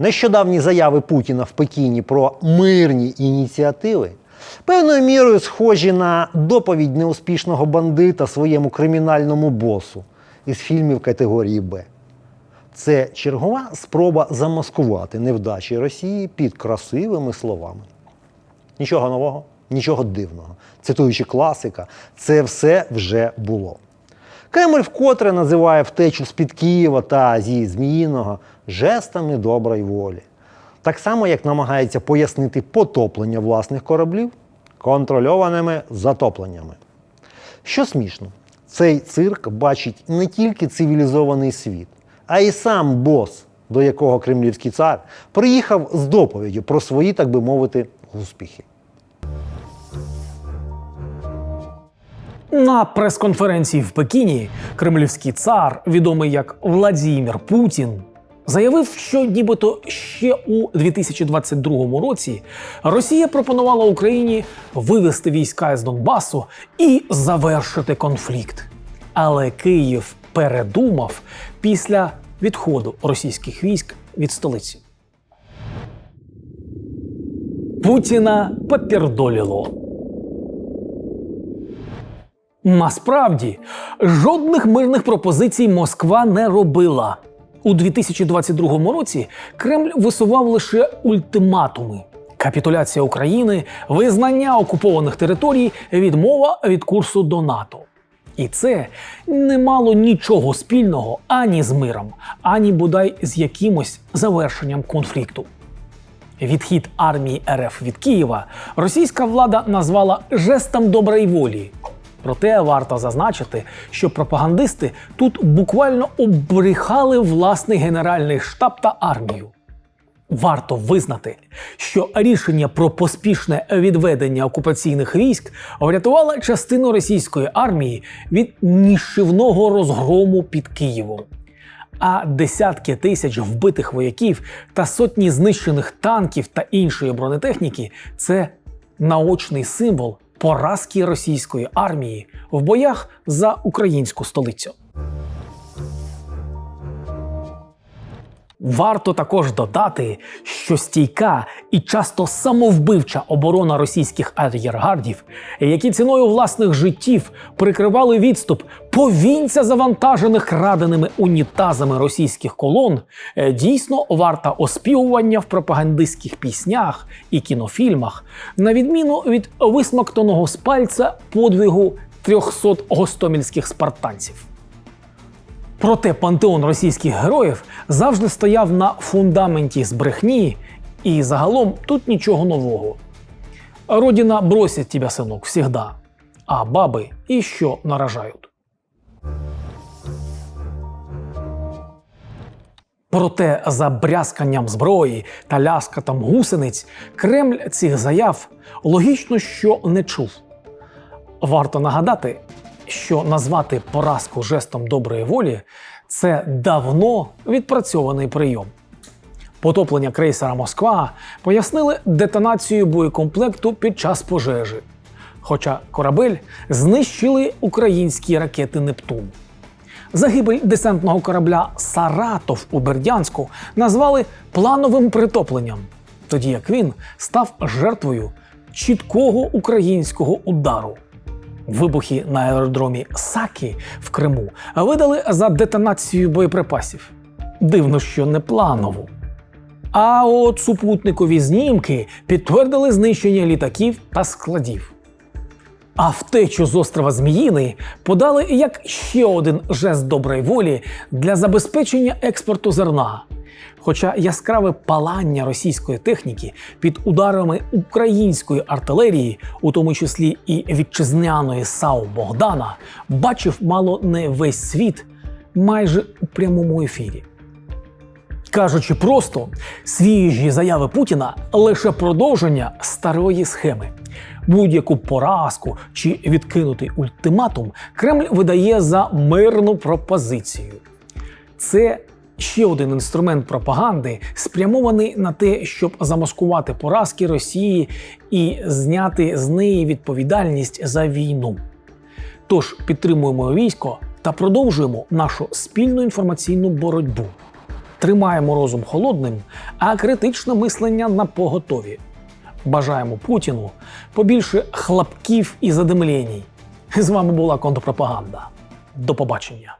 Нещодавні заяви Путіна в Пекіні про мирні ініціативи певною мірою схожі на доповідь неуспішного бандита своєму кримінальному босу із фільмів категорії Б. Це чергова спроба замаскувати невдачі Росії під красивими словами. Нічого нового, нічого дивного. Цитуючи класика, це все вже було. Кремль вкотре називає втечу з-під Києва та зі Зміїного жестами доброї волі. Так само, як намагається пояснити потоплення власних кораблів контрольованими затопленнями. Що смішно, цей цирк бачить не тільки цивілізований світ, а й сам бос, до якого кремлівський цар приїхав з доповіддю про свої, так би мовити, успіхи. На прес-конференції в Пекіні кремлівський цар, відомий як Владімір Путін, заявив, що нібито ще у 2022 році Росія пропонувала Україні вивести війська з Донбасу і завершити конфлікт. Але Київ передумав після відходу російських військ від столиці. Путіна попердоліло. Насправді, жодних мирних пропозицій Москва не робила. У 2022 році Кремль висував лише ультиматуми: капітуляція України, визнання окупованих територій, відмова від курсу до НАТО. І це не мало нічого спільного ані з миром, ані бодай з якимось завершенням конфлікту. Відхід армії РФ від Києва російська влада назвала жестом доброї волі. Проте варто зазначити, що пропагандисти тут буквально обрехали власний генеральний штаб та армію. Варто визнати, що рішення про поспішне відведення окупаційних військ врятувало частину російської армії від ніщівного розгрому під Києвом. А десятки тисяч вбитих вояків та сотні знищених танків та іншої бронетехніки це наочний символ поразки російської армії в боях за українську столицю. Варто також додати, що стійка і часто самовбивча оборона російських ар'єргардів, які ціною власних життів прикривали відступ повінця завантажених краденими унітазами російських колон, е, дійсно варта оспівування в пропагандистських піснях і кінофільмах, на відміну від висмоктаного з пальця подвигу 300 гостомільських спартанців. Проте пантеон російських героїв завжди стояв на фундаменті з брехні, і загалом тут нічого нового. Родина бросить тебя, сынок, всегда, а баби іще наражають. Проте за брязканням зброї та ляскатом гусениць Кремль цих заяв логічно що не чув. Варто нагадати, що назвати поразку жестом доброї волі це давно відпрацьований прийом. Потоплення крейсера Москва пояснили детонацією боєкомплекту під час пожежі. Хоча корабель знищили українські ракети Нептун. Загибель десантного корабля Саратов у Бердянську назвали плановим притопленням, тоді як він став жертвою чіткого українського удару. Вибухи на аеродромі Сакі в Криму видали за детонацію боєприпасів. Дивно, що не планову. А от супутникові знімки підтвердили знищення літаків та складів. А втечу з острова Зміїний подали як ще один жест доброї волі для забезпечення експорту зерна. Хоча яскраве палання російської техніки під ударами української артилерії, у тому числі і вітчизняної САУ Богдана, бачив мало не весь світ майже у прямому ефірі. Кажучи просто, свіжі заяви Путіна лише продовження старої схеми. Будь-яку поразку чи відкинутий ультиматум Кремль видає за мирну пропозицію. Це ще один інструмент пропаганди, спрямований на те, щоб замаскувати поразки Росії і зняти з неї відповідальність за війну. Тож підтримуємо військо та продовжуємо нашу спільну інформаційну боротьбу. Тримаємо розум холодним, а критичне мислення на поготові. Бажаємо Путіну побільше хлопків і задимлєній. З вами була контрпропаганда. До побачення.